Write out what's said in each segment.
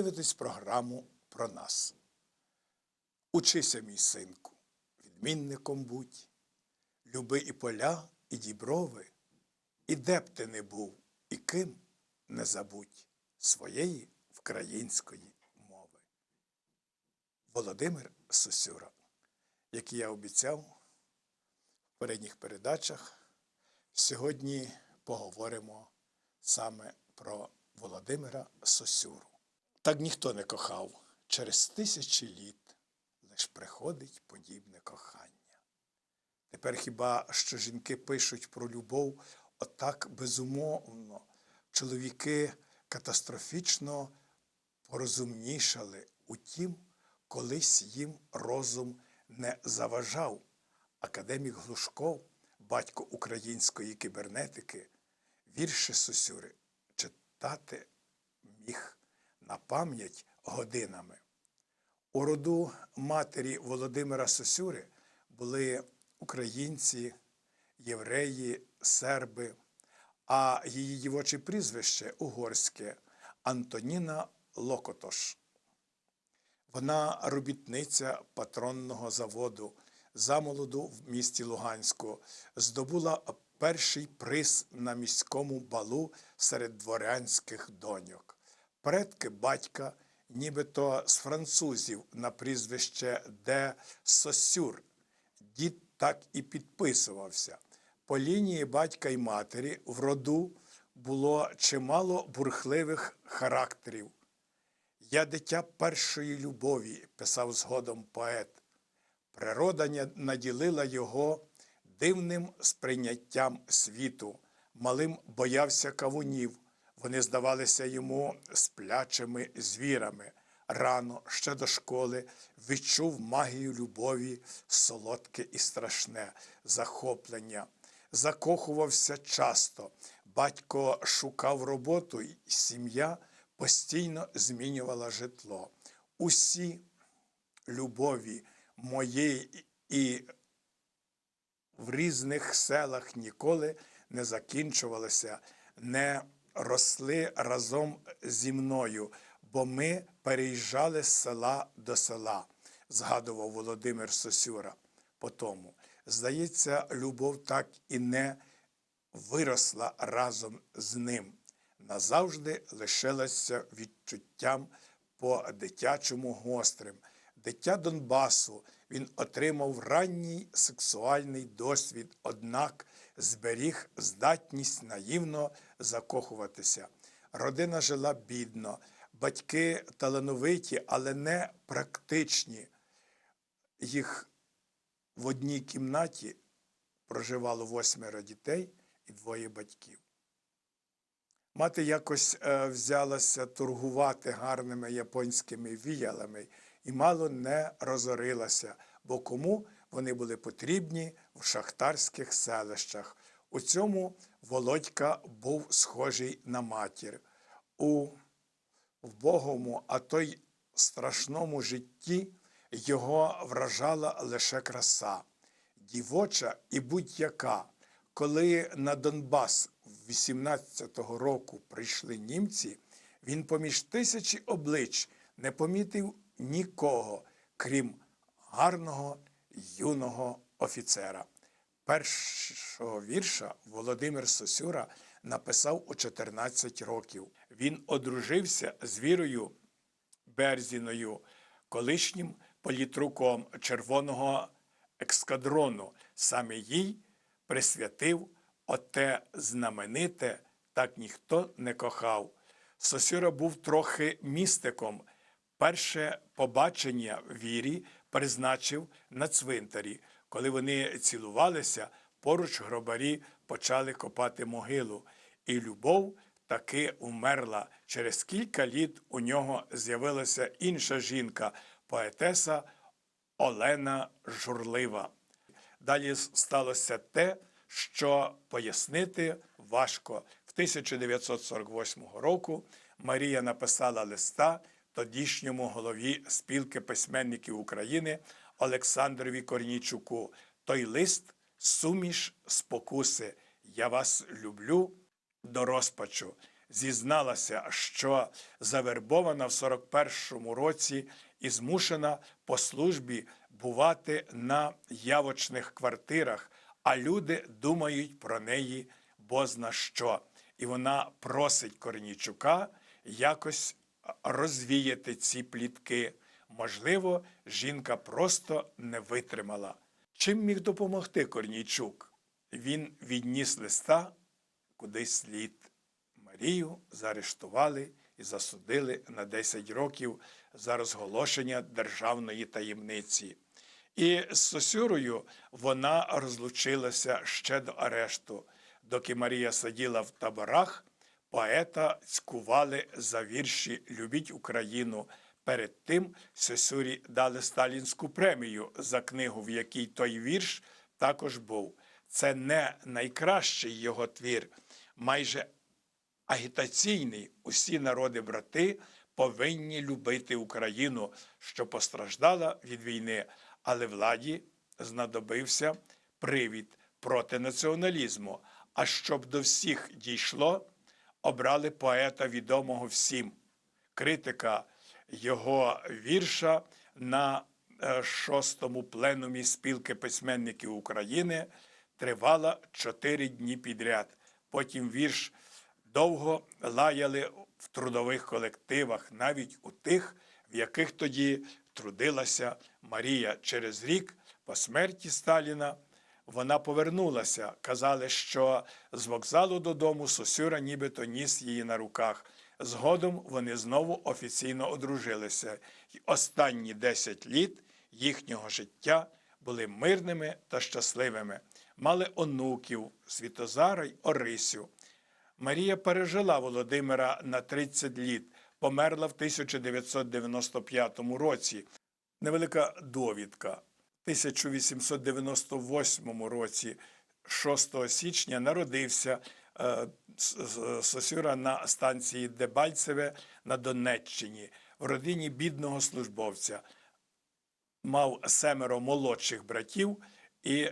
Ви програму про нас. Учися, мій синку, відмінником будь, люби і поля, і діброви, і де б ти не був, і ким не забудь своєї української мови. Володимир Сосюра, як я обіцяв в передніх передачах, сьогодні поговоримо саме про Володимира Сосюру. Так ніхто не кохав. Через тисячі літ лиш приходить подібне кохання. Тепер хіба що жінки пишуть про любов отак безумовно, чоловіки катастрофічно порозумнішали, утім, колись їм розум не заважав. Академік Глушков, батько української кібернетики, вірші Сосюри читати міг на пам'ять годинами. У роду матері Володимира Сосюри були українці, євреї, серби, а її дівоче прізвище угорське Антоніна Локотош. Вона робітниця патронного заводу замолоду в місті Луганську, здобула перший приз на міському балу серед дворянських доньок. Предки батька, нібито з французів на прізвище де Сосюр. Дід так і підписувався. По лінії батька й матері в роду було чимало бурхливих характерів. Я дитя першої любові, писав згодом поет. Природа наділила його дивним сприйняттям світу, малим боявся кавунів. Вони здавалися йому сплячими звірами. Рано, ще до школи, відчув магію любові, солодке і страшне захоплення. Закохувався часто. Батько шукав роботу, і сім'я постійно змінювала житло. Усі любові моєї і в різних селах ніколи не закінчувалися, не росли разом зі мною, бо ми переїжджали з села до села, згадував Володимир Сосюра. Потому, здається, любов так і не виросла разом з ним. Назавжди лишилася відчуттям по дитячому гострим. Дитя Донбасу він отримав ранній сексуальний досвід, однак зберіг здатність наївно закохуватися. Родина жила бідно, батьки талановиті, але не практичні. Їх в одній кімнаті проживало восьмеро дітей і двоє батьків. Мати якось е, взялася торгувати гарними японськими віялами і мало не розорилася, бо кому вони були потрібні в шахтарських селищах. У цьому Володька був схожий на матір. У вбогому, а то й страшному житті його вражала лише краса, дівоча і будь-яка. Коли на Донбас 18-го року прийшли німці, він поміж тисячі облич не помітив нікого, крім гарного юного офіцера. Першого вірша Володимир Сосюра написав у 14 років. Він одружився з Вірою Берзіною, колишнім політруком червоного екскадрону. Саме їй присвятив оте знамените, так ніхто не кохав. Сосюра був трохи містиком. Перше побачення вірі призначив на цвинтарі. Коли вони цілувалися, поруч гробарі почали копати могилу. І любов таки умерла. Через кілька літ у нього з'явилася інша жінка, поетеса Олена Журлива. Далі сталося те, що пояснити важко. В 1948 року Марія написала листа тодішньому голові спілки письменників України Олександрові Корнійчуку. Той лист суміш спокуси. Я вас люблю до розпачу. зізналася, що завербована в 41-му році і змушена по службі бувати на явочних квартирах, а люди думають про неї бозна що. І вона просить Корнійчука якось розвіяти ці плітки. Можливо, жінка просто не витримала. Чим міг допомогти Корнійчук? Він відніс листа куди слід. Марію заарештували і засудили на 10 років за розголошення державної таємниці. І з Сосюрою вона розлучилася ще до арешту. Доки Марія сиділа в таборах, поета цькували за вірші Любіть Україну. Перед тим Сосюрі дали сталінську премію за книгу, в якій той вірш також був. Це не найкращий його твір, майже агітаційний. Усі народи-брати повинні любити Україну, що постраждала від війни, але владі знадобився привід проти націоналізму. А щоб до всіх дійшло, обрали поета відомого всім, критика його вірша на е, шостому пленумі спілки письменників України тривала чотири дні підряд. Потім вірш довго лаяли в трудових колективах, навіть у тих, в яких тоді трудилася Марія. Через рік по смерті Сталіна вона повернулася. Казали, що з вокзалу додому Сосюра нібито ніс її на руках. Згодом вони знову офіційно одружилися, і останні 10 літ їхнього життя були мирними та щасливими. Мали онуків Світозара й Орисю. Марія пережила Володимира на 30 літ, померла в 1995 році. Невелика довідка. В 1898 році, 6 січня, народився е, Сосюра на станції Дебальцеве на Донеччині в родині бідного службовця. Мав семеро молодших братів і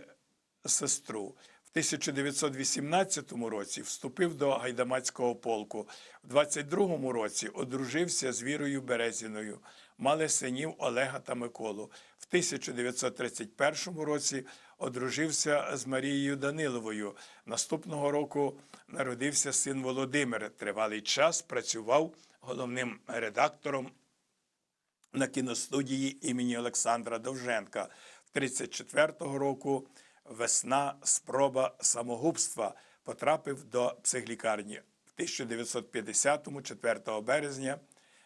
сестру. В 1918 році вступив до гайдамацького полку. В 22-му році одружився з Вірою Березіною. Мали синів Олега та Миколу. В 1931 році одружився з Марією Даниловою. Наступного року народився син Володимир. Тривалий час працював головним редактором на кіностудії імені Олександра Довженка. 34-го року весна спроба самогубства потрапив до психлікарні. В 1950-му, 4 березня,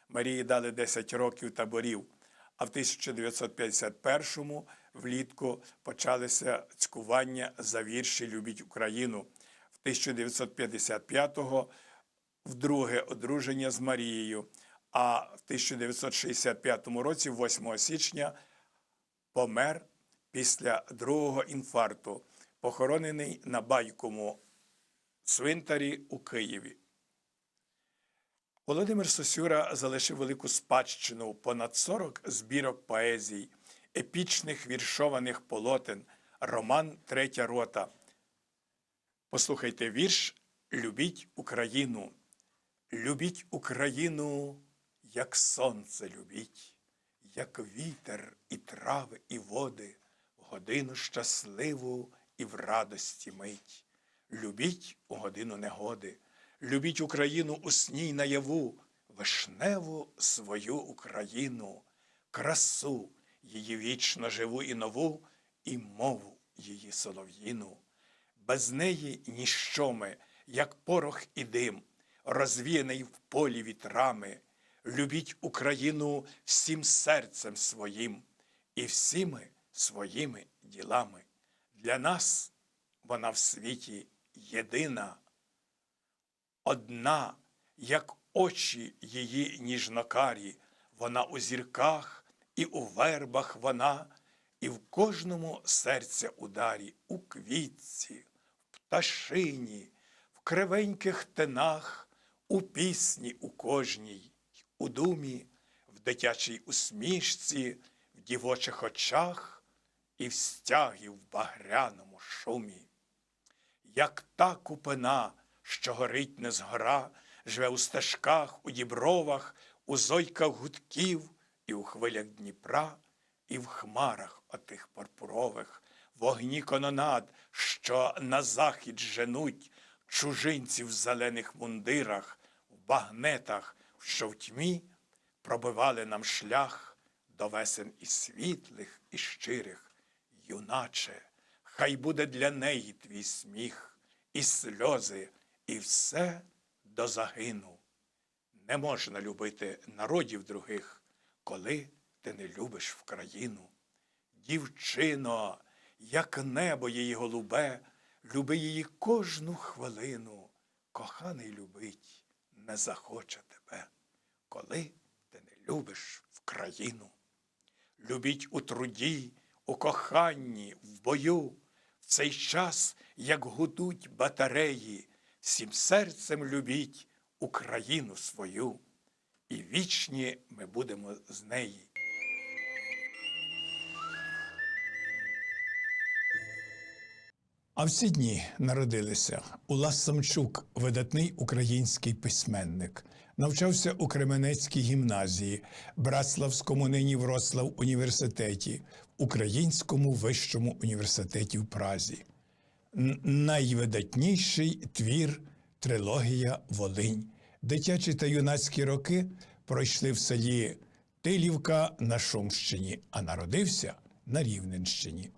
Марії дали 10 років таборів, а в 1951-му влітку почалися цькування за вірші Любіть Україну. В 1955-го вдруге одруження з Марією. А в 1965 році, 8 січня, помер після другого інфаркту, похоронений на байкому цвинтарі у Києві. Володимир Сосюра залишив велику спадщину понад 40 збірок поезій, епічних віршованих полотен, роман Третя рота. Послухайте вірш Любіть Україну. Любіть Україну, як сонце любіть, як вітер і трави, і води, годину щасливу і в радості мить. Любіть у годину негоди, любіть Україну у сні й наяву, вишневу свою Україну, красу її вічно живу і нову, і мову її солов'їну. Без неї ніщо ми, як порох і дим, розвіяний в полі вітрами. Любіть Україну всім серцем своїм і всіми своїми ділами. Для нас вона в світі єдина, одна, як очі її ніжнокарі, вона у зірках і у вербах вона, і в кожному серця ударі, у квітці, в пташині, в кривеньких тинах, у пісні у кожній, у думі, в дитячій усмішці, в дівочих очах і в стягі в багряному шумі. Як та купина, що горить не згора, живе у стежках, у дібровах, у зойках гудків, і у хвилях Дніпра, і в хмарах отих пурпурових, вогні кононад, що на захід женуть чужинців в зелених мундирах, в багнетах, що в тьмі пробивали нам шлях до весен і світлих, і щирих. Юначе, хай буде для неї твій сміх, і сльози, і все до загину. Не можна любити народів других, коли ти не любиш в країну. Дівчино, як небо її голубе, люби її кожну хвилину. Коханий любить не захоче тебе, коли ти не любиш в країну. Любіть у труді, у коханні, в бою, в цей час, як гудуть батареї, всім серцем любіть Україну свою, і вічні ми будемо з неї. А в ці дні народилися Улас Самчук, видатний український письменник. Навчався у Кременецькій гімназії, Братславському нині Вроцлав університеті, Українському вищому університеті в Празі. Найвидатніший твір трилогія Волинь. Дитячі та юнацькі роки пройшли в селі Тилівка на Шумщині, а народився на Рівненщині.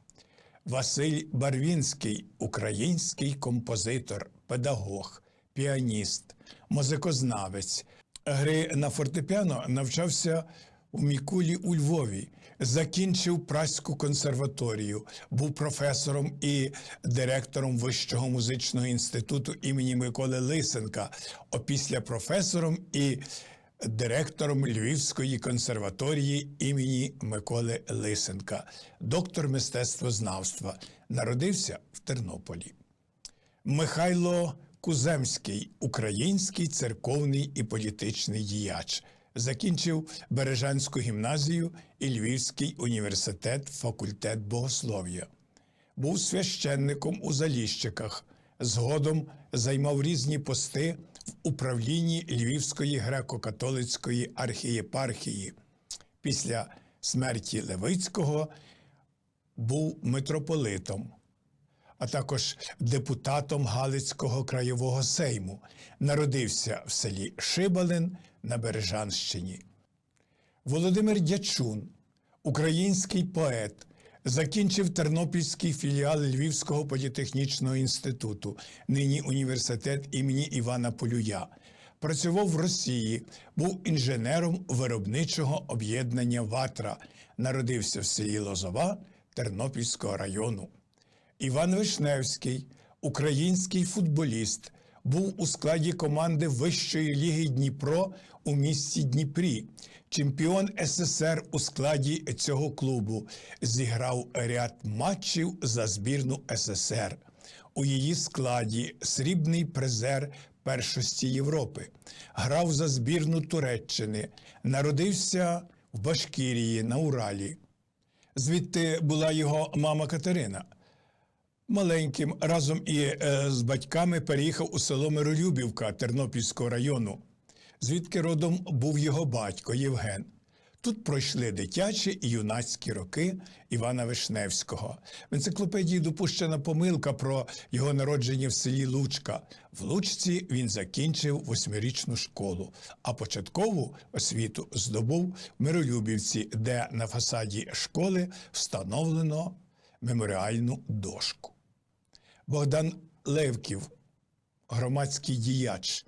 Василь Барвінський, український композитор, педагог, піаніст, музикознавець. Гри на фортепіано навчався у Мікулі у Львові, закінчив Праську консерваторію, був професором і директором Вищого музичного інституту імені Миколи Лисенка, опісля професором і директором Львівської консерваторії імені Миколи Лисенка, доктор мистецтвознавства, народився в Тернополі. Михайло Куземський, український церковний і політичний діяч, закінчив Бережанську гімназію і Львівський університет, факультет богослов'я. Був священником у Заліщиках. Згодом займав різні пости в управлінні Львівської греко-католицької архієпархії. Після смерті Левицького був митрополитом, а також депутатом Галицького краєвого сейму. Народився в селі Шибалин на Бережанщині. Володимир Дячун, український поет, закінчив Тернопільський філіал Львівського політехнічного інституту, нині університет імені Івана Полюя. Працював в Росії, був інженером виробничого об'єднання Ватра. Народився в селі Лозова Тернопільського району. Іван Вишневський, український футболіст, був у складі команди Вищої ліги Дніпро у місті Дніпрі. Чемпіон СССР у складі цього клубу зіграв ряд матчів за збірну СССР. У її складі срібний призер першості Європи. Грав за збірну Туреччини, народився в Башкірії на Уралі. Звідти була його мама Катерина. Маленьким разом і е, з батьками переїхав у село Миролюбівка Тернопільського району, звідки родом був його батько Євген. Тут пройшли дитячі і юнацькі роки Івана Вишневського. В енциклопедії допущена помилка про його народження в селі Лучка. В Лучці він закінчив восьмирічну школу, а початкову освіту здобув в Миролюбівці, де на фасаді школи встановлено меморіальну дошку. Богдан Левків, громадський діяч,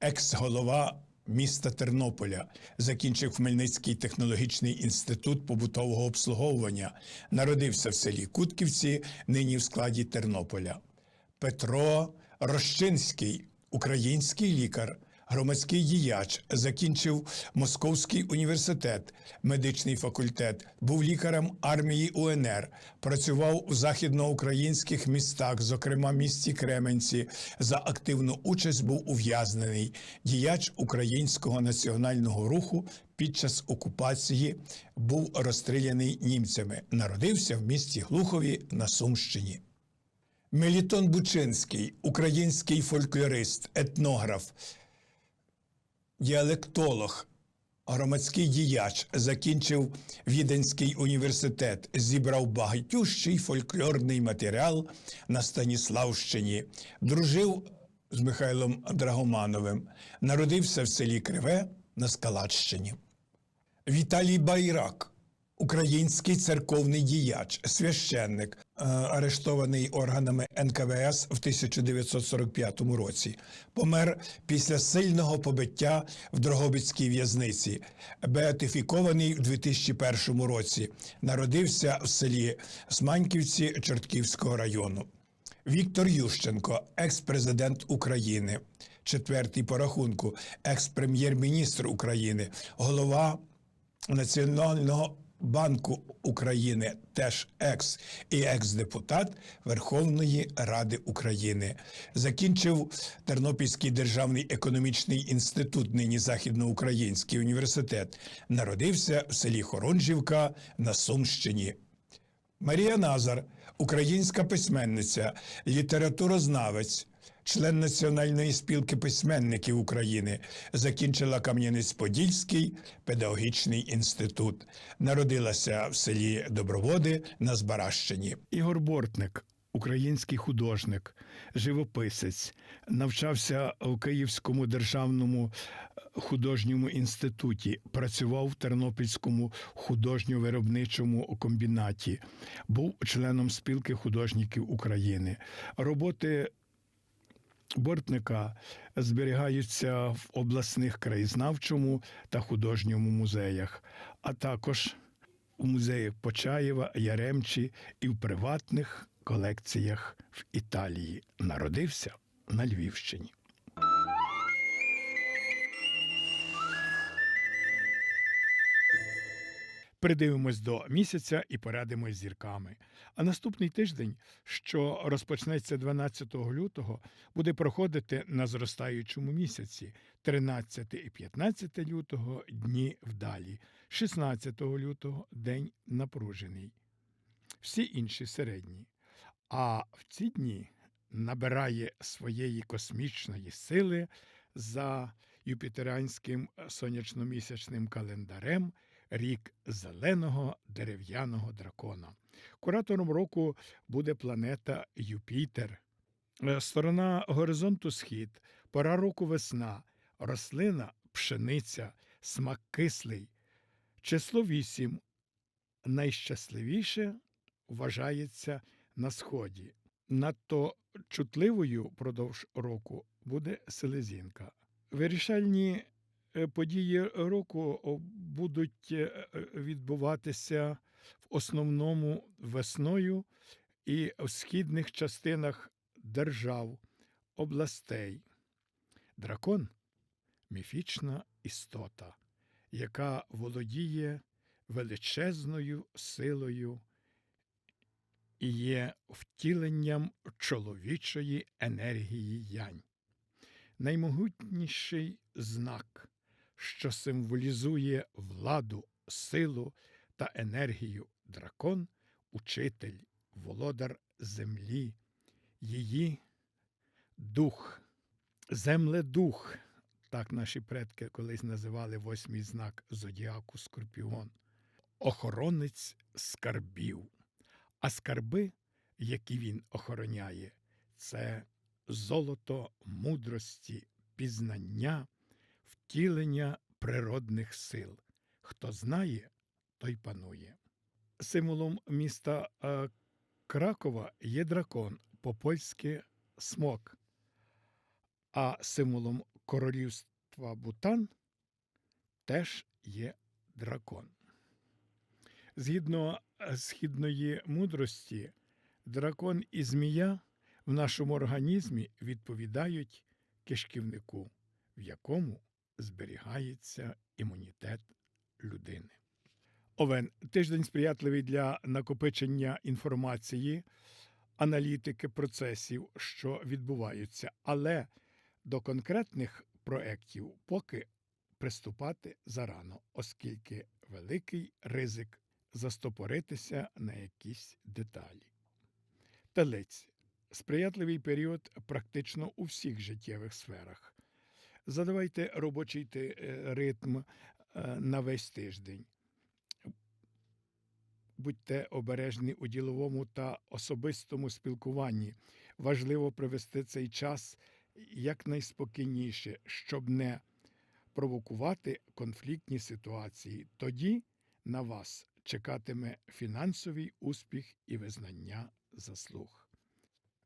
екс-голова міста Тернополя, закінчив Хмельницький технологічний інститут побутового обслуговування, народився в селі Кутківці, нині в складі Тернополя. Петро Рощинський, український лікар, громадський діяч, закінчив Московський університет, медичний факультет, був лікарем армії УНР, працював у західноукраїнських містах, зокрема місті Кременці. За активну участь був ув'язнений діяч українського національного руху. Під час окупації був розстріляний німцями. Народився в місті Глухові на Сумщині. Мелітон Бучинський, український фольклорист, етнограф, діалектолог, громадський діяч, закінчив Віденський університет, зібрав багатющий фольклорний матеріал на Станіславщині, дружив з Михайлом Драгомановим, народився в селі Криве на Скалаччині. Віталій Байрак, український церковний діяч, священник, арештований органами НКВС в 1945 році, помер після сильного побиття в Дрогобицькій в'язниці, беатифікований в 2001 році, народився в селі Сманьківці Чортківського району. Віктор Ющенко, екс-президент України, четвертий по рахунку, екс-прем'єр-міністр України, голова Національного банку України, теж екс і екс-депутат Верховної Ради України. Закінчив Тернопільський державний економічний інститут, нині Західноукраїнський університет. Народився в селі Хоронжівка на Сумщині. Марія Назар, українська письменниця, літературознавець, член Національної спілки письменників України, закінчила Кам'янець-Подільський педагогічний інститут. Народилася в селі Доброводи на Збаращині. Ігор Бортник, український художник, живописець, навчався у Київському державному е, художньому інституті, працював в Тернопільському художньо-виробничому комбінаті, був членом спілки художників України. Роботи Бортника зберігаються в обласних краєзнавчому та художньому музеях, а також у музеях Почаєва, Яремчі і в приватних колекціях в Італії. Народився на Львівщині. Придивимось до місяця і порадимось з зірками. А наступний тиждень, що розпочнеться 12 лютого, буде проходити на зростаючому місяці 13 і 15 лютого дні вдалі, 16 лютого день напружений. Всі інші середні. А в ці дні набирає своєї космічної сили за юпітеранським сонячномісячним календарем рік зеленого дерев'яного дракона. Куратором року буде планета Юпітер. Е, Сторона горизонту схід, пора року весна, рослина пшениця, смак кислий. Число 8 найщасливіше вважається на сході. Надто чутливою впродовж року буде селезінка. Вирішальні події року будуть е, е, відбуватися в основному весною і в східних частинах держав, областей. Дракон міфічна істота, яка володіє величезною силою і є втіленням чоловічої енергії янь. Наймогутніший знак, що символізує владу, силу та енергію. Дракон, учитель, володар землі, її дух, земледух, так наші предки колись називали восьмий знак зодіаку Скорпіон, охоронець скарбів. А скарби, які він охороняє, це золото мудрості, пізнання, втілення природних сил. Хто знає, той панує. Символом міста е, Кракова є дракон, по-польськи смок, а символом королівства Бутан теж є дракон. Згідно е, східної мудрості, дракон і змія в нашому організмі відповідають кишківнику, в якому зберігається імунітет людини. Овен тиждень сприятливий для накопичення інформації, аналітики процесів, що відбуваються, але до конкретних проєктів поки приступати зарано, оскільки великий ризик застопоритися на якісь деталі. Телець сприятливий період практично у всіх життєвих сферах. Задавайте робочий е, ритм е, на весь тиждень. Будьте обережні у діловому та особистому спілкуванні. Важливо провести цей час якнайспокійніше, щоб не провокувати конфліктні ситуації. Тоді на вас чекатиме фінансовий успіх і визнання заслуг.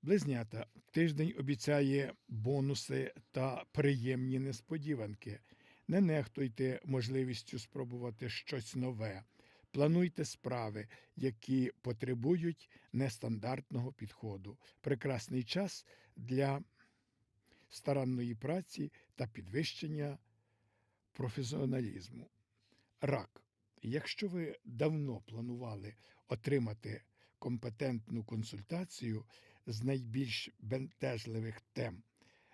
Близнята, тиждень обіцяє бонуси та приємні несподіванки. Не нехтуйте можливістю спробувати щось нове. Плануйте справи, які потребують нестандартного підходу. Прекрасний час для старанної праці та підвищення професіоналізму. Рак. Якщо ви давно планували отримати компетентну консультацію з найбільш бентежливих тем,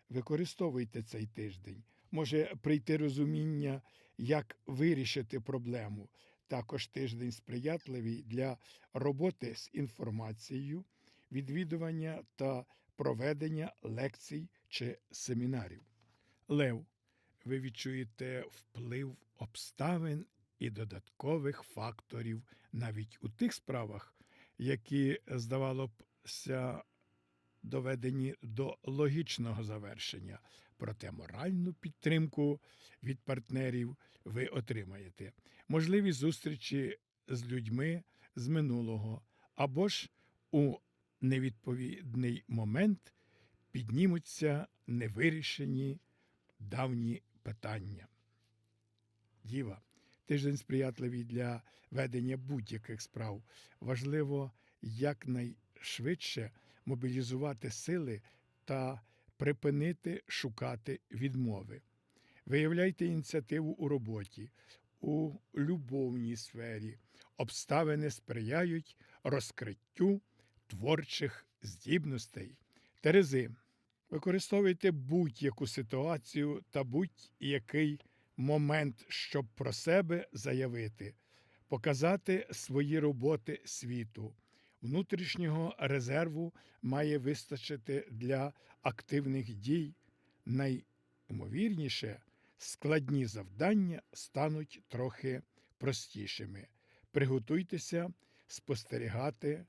використовуйте цей тиждень. Може прийти розуміння, як вирішити проблему. Також тиждень сприятливий для роботи з інформацією, відвідування та проведення лекцій чи семінарів. Лев, ви відчуєте вплив обставин і додаткових факторів навіть у тих справах, які, здавало б, доведені до логічного завершення. Проте моральну підтримку від партнерів ви отримаєте. Можливі зустрічі з людьми з минулого, або ж у невідповідний момент піднімуться невирішені давні питання. Діва, тиждень сприятливий для ведення будь-яких справ. Важливо якнайшвидше мобілізувати сили та припинити шукати відмови. Виявляйте ініціативу у роботі, у любовній сфері. Обставини сприяють розкриттю творчих здібностей. Терези. Використовуйте будь-яку ситуацію та будь-який момент, щоб про себе заявити, показати свої роботи світу. Внутрішнього резерву має вистачити для активних дій. Найімовірніше, складні завдання стануть трохи простішими. Приготуйтеся спостерігати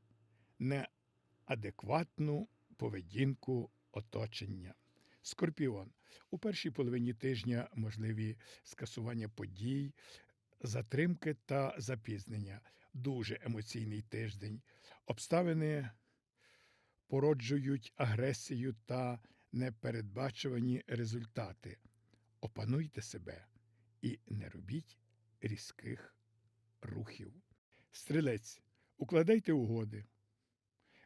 неадекватну поведінку оточення. Скорпіон. У першій половині тижня можливі скасування подій, затримки та запізнення. Дуже емоційний тиждень. Обставини породжують агресію та непередбачувані результати. Опануйте себе і не робіть різких рухів. Стрілець. Укладайте угоди.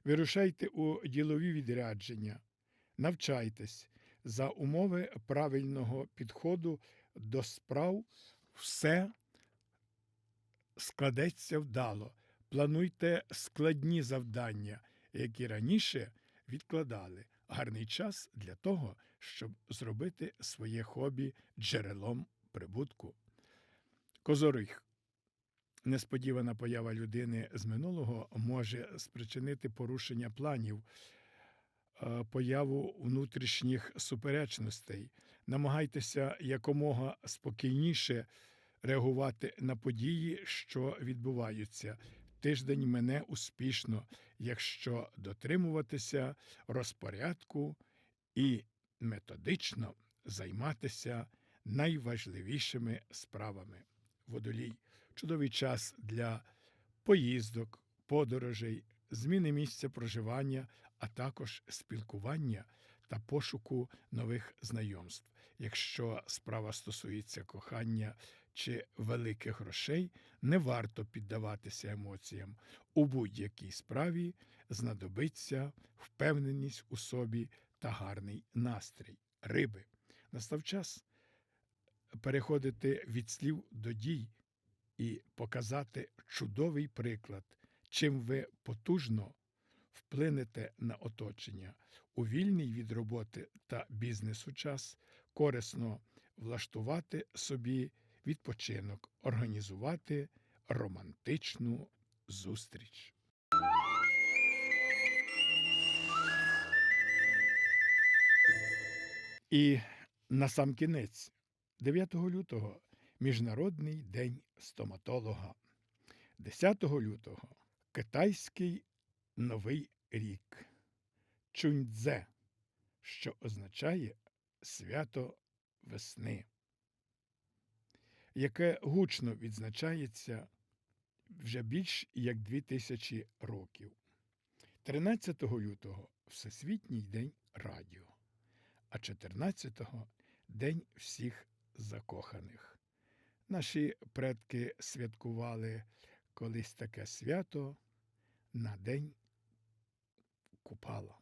Вирушайте у ділові відрядження. Навчайтесь за умови правильного підходу до справ все складеться вдало. Плануйте складні завдання, які раніше відкладали. Гарний час для того, щоб зробити своє хобі джерелом прибутку. Козориг. Несподівана поява людини з минулого може спричинити порушення планів, е, появу внутрішніх суперечностей. Намагайтеся якомога спокійніше реагувати на події, що відбуваються. Тиждень мене успішно, якщо дотримуватися розпорядку і методично займатися найважливішими справами. Водолій чудовий час для поїздок, подорожей, зміни місця проживання, а також спілкування та пошуку нових знайомств. Якщо справа стосується кохання чи великих грошей, не варто піддаватися емоціям. У будь-якій справі знадобиться впевненість у собі та гарний настрій. Риби. Настав час переходити від слів до дій і показати чудовий приклад, чим ви потужно вплинете на оточення. У вільний від роботи та бізнесу час корисно влаштувати собі відпочинок, організувати романтичну зустріч. І Насамкінець, 9 лютого Міжнародний день стоматолога. 10 лютого Китайський Новий рік. Чуньцзе, що означає свято весни, яке гучно відзначається вже більш як дві тисячі років. 13 лютого Всесвітній день радіо, а 14-го День всіх закоханих. Наші предки святкували колись таке свято на День Купала.